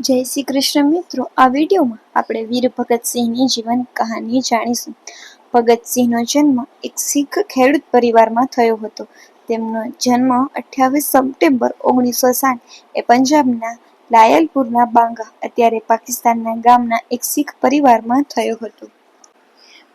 જય શ્રી કૃષ્ણ મિત્રો. આ વિડીયોમાં આપણે વીર ભગતસિંહની જીવન કહાની જાણીશું. ભગતસિંહનો જન્મ એક શીખ ખેડૂત પરિવારમાં થયો હતો. તેમનો જન્મ અઠ્યાવીસ સપ્ટેમ્બર ઓગણીસો સાઠ. એ પંજાબના લાયલપુરના બાંગા, અત્યારે પાકિસ્તાનના ગામના એક શીખ પરિવારમાં થયો હતો.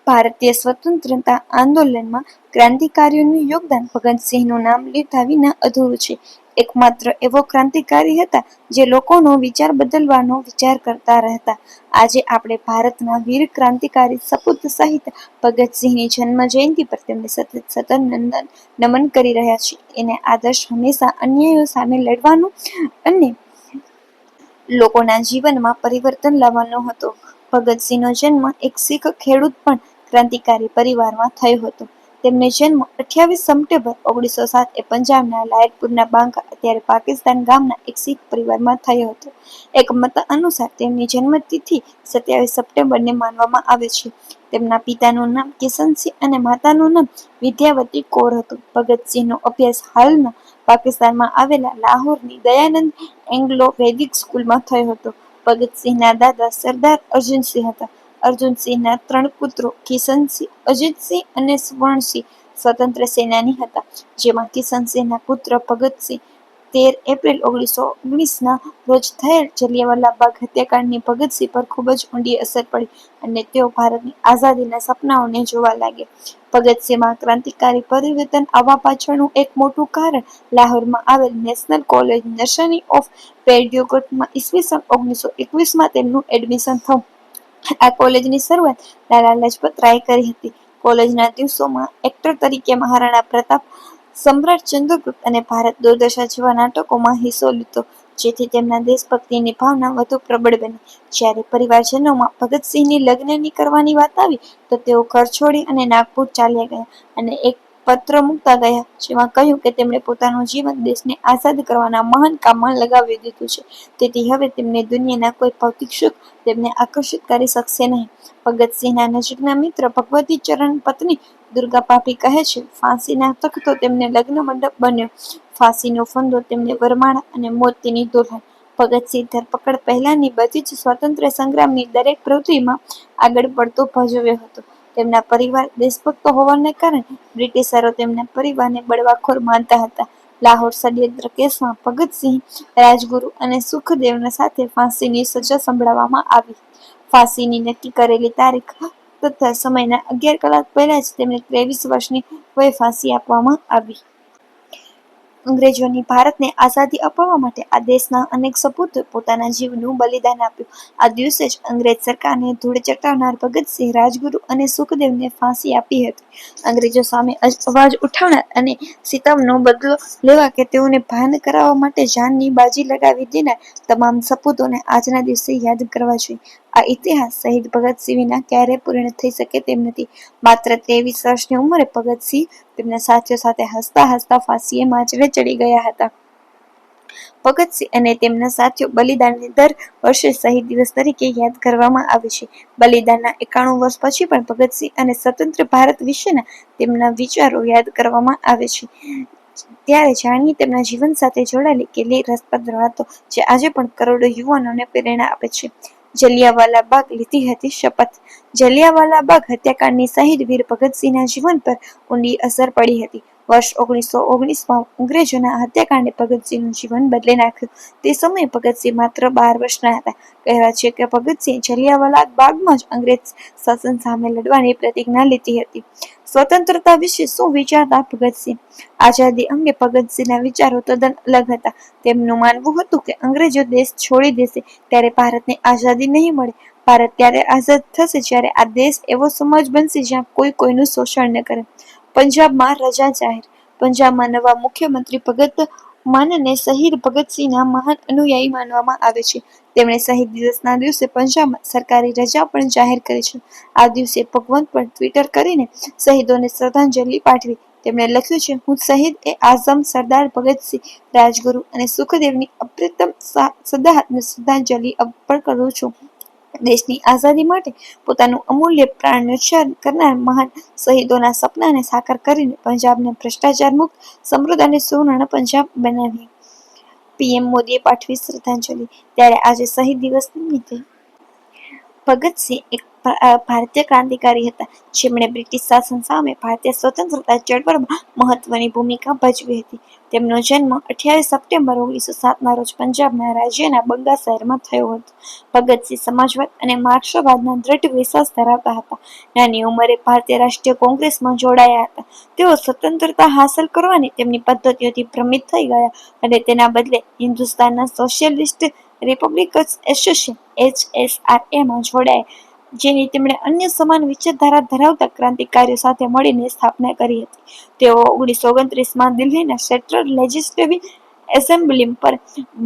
ભારતીય સ્વતંત્રતા આંદોલનમાં ક્રાંતિકારીઓનું યોગદાન ભગતસિંહનું નામ લીધા વિના અધૂરું છે. એકમાત્ર એવો ક્રાંતિકારી હતા જે લોકોનો વિચાર બદલવાનો વિચાર કરતા રહેતા. આજે આપણે ભારતના વીર ક્રાંતિકારી સપૂત સહિત ભગતસિંહની જન્મ જયંતિ પર તેમને સતત સતત નંદન નમન કરી રહ્યા છીએ. એને આદર્શ હંમેશા અન્યાયો સામે લડવાનું અને લોકોના જીવનમાં પરિવર્તન લાવવાનો હતો. ભગતસિંહનો જન્મ એક શીખ ખેડૂત પણ ક્રાંતિકારી પરિવારમાં થયો હતો. તેમનો જન્મ અઠ્યાવીસ સપ્ટેમ્બર ઓગણીસો સાત એ પંજાબના લાયતપુરના બાંકા અત્યારે પાકિસ્તાન ગામના એક શીખ પરિવારમાં થયો હતો. એક મત અનુસાર તેમની જન્મતિથિ સત્યાવીસ સપ્ટેમ્બરને માનવામાં આવે છે. તેમના પિતાનું નામ કિશનસિંહ અને માતાનું નામ વિદ્યાવતી કૌર હતું. ભગતસિંહનો અભ્યાસ હાલના પાકિસ્તાનમાં આવેલા લાહોરની દયાનંદ એંગ્લો વૈદિક સ્કૂલમાં થયો હતો. ભગતસિંહના દાદા સરદાર અર્જુનસિંહ હતા. અર્જુનસિંહના ત્રણ પુત્રો કિશનસિંહ, અજીતસિંહ અને સુવર્ણસિંહ સ્વતંત્ર સેનાની હતા, જેમાં કિશનસિંહના પુત્ર ભગતસિંહ તેર એપ્રિલ ઓગણીસો ઓગણીસના રોજ થયેલ જલિયાવાલા બાગ હત્યાકાંડની ભગતસિંહ પર ખૂબ જ ઊંડી અસર પડી અને તેઓ ભારતની આઝાદીના સપનાઓને જોવા લાગ્યા. ભગતસિંહમાં ક્રાંતિકારી પરિવર્તન આવવા પાછળનું એક મોટું કારણ લાહોરમાં આવેલ નેશનલ કોલેજ નર્સરી ઓફ પેડિયોગટમાં ઈસવીસન ઓગણીસો એકવીસમાં તેમનું એડમિશન થયું. આ કોલેજની શરૂઆત લાલા લાજપત રાય કરી હતી. કોલેજના દિવસોમાં એક્ટર તરીકે મહારાણા પ્રતાપ, સમ્રાટ ચંદ્રગુપ્ત અને ભારત દુર્દશા જેવા નાટકોમાં હિસ્સો લીધો, જેથી તેમના દેશભક્તિની ભાવના વધુ પ્રબળ બની. જ્યારે પરિવારજનોમાં ભગતસિંહની લગ્નની કરવાની વાત આવી, તો તેઓ ઘર છોડી અને નાગપુર ચાલ્યા ગયા અને એક પત્ર મૂકતા ગયા, જેમાં કહ્યું કે તેમણે પોતાનું જીવન દેશને આઝાદ કરવાના મહાન કામમાં લગાવી દીધું છે. તેથી હવે તેમને દુનિયાના કોઈ ભૌતિક સુખ તેમને આકર્ષિત કરી શકશે નહીં. ભગતસિંહના નજીકના મિત્ર ભગવતી ચરણ પત્ની દુર્ગા પાપી કહે છે, ફાંસીના તખતો તેમને લગ્ન મંડપ બન્યો. ફાંસીનો ફંદો તેમને વરમાળા અને મોત તેની દુલ્હન ભગતસિંહ ધરપકડ પહેલાની બધી જ સ્વાતંત્ર્ય સંગ્રામની દરેક પ્રવૃત્તિમાં આગળ પડતો ભજવ્યો હતો. તેમના પરિવાર દેશભક્ત હોવાને કારણે બ્રિટિશરો તેમના પરિવારને બળવાખોર માનતા હતા. લાહોર ષડયંત્ર કેસમાં ભગતસિંહ, રાજગુરુ અને સુખદેવના સાથે ફાંસીની સજા સંભળાવવામાં આવી. ફાંસીની નક્કી કરેલી તારીખ તથા સમયના અગિયાર કલાક પહેલા જ તેમને ત્રેવીસ વર્ષની વય ફાંસી આપવામાં આવી. અંગ્રેજોની ભારતને આઝાદી અપાવવા માટે આ દેશના અનેક સપૂત પોતાના જીવનું બલિદાન આપ્યું. આ દિવસે જ અંગ્રેજ સરકારને ધૂળ ચટાવનાર ભગતસિંહ રાજગુરુ અને સુખદેવને ફાંસી આપી હતી. અંગ્રેજો સામે અવાજ ઉઠાવનાર અને સીતમનો બદલો લેવા કે તેઓને ભાન કરાવવા માટે જાનની બાજી લગાવી દેનાર તમામ સપૂતોને આજના દિવસે યાદ કરવા જોઈએ. આ ઇતિહાસ શહીદ ભગતસિંહ વિના ક્યારેય પૂર્ણ થઈ શકે તેમ નથી. માત્ર ત્રેવીસ વર્ષની ઉંમરે ભગતસિંહ તેમના સાથીઓ સાથે હસતા હસતા ફાંસીએ માંચડે ચડી ગયા હતા. ભગતસિંહ અને તેમના સાથીઓ બલિદાનની દર વર્ષે શહીદ દિવસ તરીકે યાદ કરવામાં આવે છે. બલિદાનના એકાણું વર્ષ પછી પણ ભગતસિંહ અને સ્વતંત્ર ભારત વિશેના તેમના વિચારો યાદ કરવામાં આવે છે. ત્યારે જાણીએ તેમના જીવન સાથે જોડાયેલી કેટલી રસપ્રદ વાતો જે આજે પણ કરોડો યુવાનોને પ્રેરણા આપે છે. જલિયાવાલા બાગ લીધી હતી શપથ. જલિયાવાલા બાગ હત્યાકાંડની શહીદ વીર ભગતસિંહના જીવન પર ઊંડી અસર પડી હતી. વર્ષ ઓગણીસો ઓગણીસમાં અંગ્રેજોના હત્યાકાંડે ભગતસિંહનું જીવન બદલી નાખ્યું. તે સમયે ભગતસિંહ માત્ર બાર વર્ષના હતા. કહેવાય છે કે ભગતસિંહ જલિયાવાલા બાગમાં જ અંગ્રેજ શાસન સામે લડવાની પ્રતિજ્ઞા લીધી હતી. સ્વતંત્રતા વિશે શું વિચારતા ભગતસિંહ? આઝાદી અંગે ભગતસિંહના વિચારો તદ્દન અલગ હતા. તેમનું માનવું હતું કે અંગ્રેજો દેશ છોડી દેશે ત્યારે ભારતને આઝાદી નહીં મળે. ભારત ત્યારે આઝાદ થશે જ્યારે આ દેશ એવો સમાજ બનશે જ્યાં કોઈ કોઈનું શોષણ ન કરે. પંજાબમાં રજા જાહેર. પંજાબમાં નવા મુખ્યમંત્રી ભગત માનને શહીદ ભગતસિંહના મહાન અનુયાયી માનવામાં આવે છે. તેમણે શહીદ દિવસના દિવસે પંજાબમાં સરકારી રજા પણ જાહેર કરી છે. આ દિવસે ભગવંત પણ ટ્વિટર કરીને શહીદોને શ્રદ્ધાંજલિ પાઠવી તેમણે લખ્યું છે, હું શહીદ એ આઝમ સરદાર ભગતસિંહ, રાજગુરુ અને સુખદેવની અપ્રતમ સદાહતને શ્રદ્ધાંજલિ અર્પણ કરું છું. દેશની આઝાદી માટે પોતાનું અમૂલ્ય પ્રાણ ન્યોછાવર કરનાર મહાન શહીદોના સપનાને સાકાર કરીને પંજાબને ભ્રષ્ટાચાર મુક્ત, સમૃદ્ધ અને સુવર્ણ પંજાબ બનાવી. પીએમ મોદીએ પાઠવી શ્રદ્ધાંજલિ. ત્યારે આજે શહીદ દિવસ નિમિત્તે ભગતસિંહ એક ભારતીય ક્રાંતિકારી હતા. જેમણે બ્રિટિશ શાસન સામે ભારતીય સ્વતંત્રતા ચળવળમાં મહત્વની ભૂમિકા ભજવી હતી. તેમનો જન્મ અઠ્યાવીસ સપ્ટેમ્બર ઓગણીસો સાતના રોજ પંજાબના રાજ્યના બંગા શહેરમાં થયો હતો. ભગતસિંહ સમાજવાદ અને માર્ક્સવાદના દ્રઢ વિશ્વાસ ધરાવતા હતા. નાની ઉંમરે ભારતીય રાષ્ટ્રીય કોંગ્રેસમાં જોડાયા હતા. તેઓ સ્વતંત્રતા હાંસલ કરવાની તેમની પદ્ધતિઓથી ભ્રમિત થઈ ગયા અને તેના બદલે હિન્દુસ્તાનના સોશિયલિસ્ટ રિપબ્લિકન્સ એસોસિએશન એચએસઆરએમાં જોડાયા. જેની તેમણે અન્ય સમાન વિચારધારા ધરાવતા ક્રાંતિકારીઓ સાથે મળીને સ્થાપના કરી હતી. તેઓ ઓગણીસો ઓગણત્રીસમાં દિલ્હીના સેન્ટ્રલ લેજિસ્લેટિવ એસેમ્બલી પર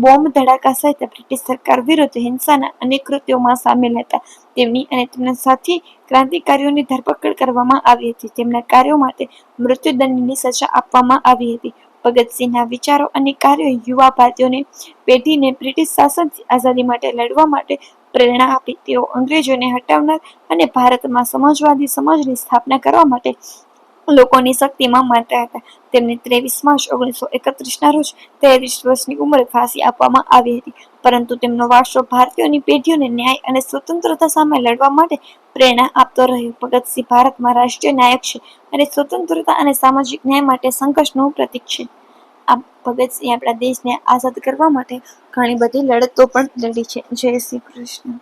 બોમ્બ ધડાકા સહિત બ્રિટિશ સરકાર વિરુદ્ધ હિંસાના અનેક કૃત્યોમાં સામેલ હતા. તેમની અને તેમના સાથી ક્રાંતિકારીઓની ધરપકડ કરવામાં આવી હતી. તેમના કાર્યો માટે મૃત્યુદંડની સજા આપવામાં આવી હતી. ભગતસિંહના વિચારો અને કાર્યો યુવા ભારતીયોને પેઢીને બ્રિટિશ શાસનથી આઝાદી માટે લડવા માટે પ્રેરણા આપી. તેઓ અંગ્રેજોને હટાવનાર અને ભારતમાં સમાજવાદી સમાજની સ્થાપના કરવા માટે લોકોની શક્તિમાં માનતા હતા. તેમને ત્રેવીસ માર્ચ ઓગણીસો એકત્રીસના રોજ તેત્રીસ વર્ષની ઉંમરે ફાંસી આપવામાં આવી હતી. પરંતુ તેમનો વારસો ભારતીયોની પેઢીઓને ન્યાય અને સ્વતંત્રતા સામે લડવા માટે પ્રેરણા આપતો રહ્યો. ભગતસિંહ ભારતમાં રાષ્ટ્રીય નાયક છે અને સ્વતંત્રતા અને સામાજિક ન્યાય માટે સંઘર્ષનું પ્રતીક છે. આ ભગતસિંહ આપણા દેશને આઝાદ કરવા માટે ઘણી બધી લડતો પણ લડી છે. જય શ્રી કૃષ્ણ.